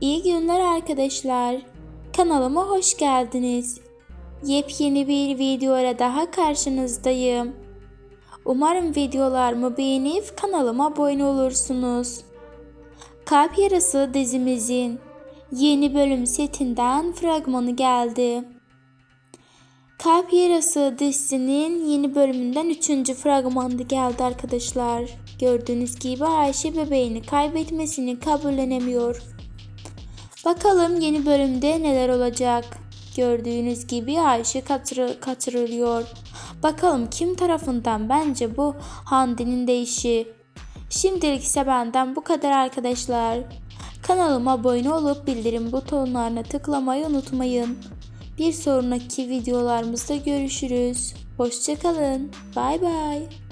İyi günler arkadaşlar. Kanalıma hoş geldiniz. Yepyeni bir videoya daha karşınızdayım. Umarım videolarımı beğenip kanalıma abone olursunuz. Kalp Yarası dizimizin yeni bölüm setinden fragmanı geldi. Kalp Yarası dizisinin yeni bölümünden 3. fragmanı geldi arkadaşlar. Gördüğünüz gibi Ayşe bebeğini kaybetmesini kabullenemiyor. Bakalım yeni bölümde neler olacak. Gördüğünüz gibi Ayşe kaçırı, kaçırılıyor. Bakalım kim tarafından bence bu Hande'nin de. Şimdilik ise benden bu kadar arkadaşlar. Kanalıma abone olup bildirim butonlarına tıklamayı unutmayın. Bir sonraki videolarımızda görüşürüz. Hoşçakalın. Bay bay.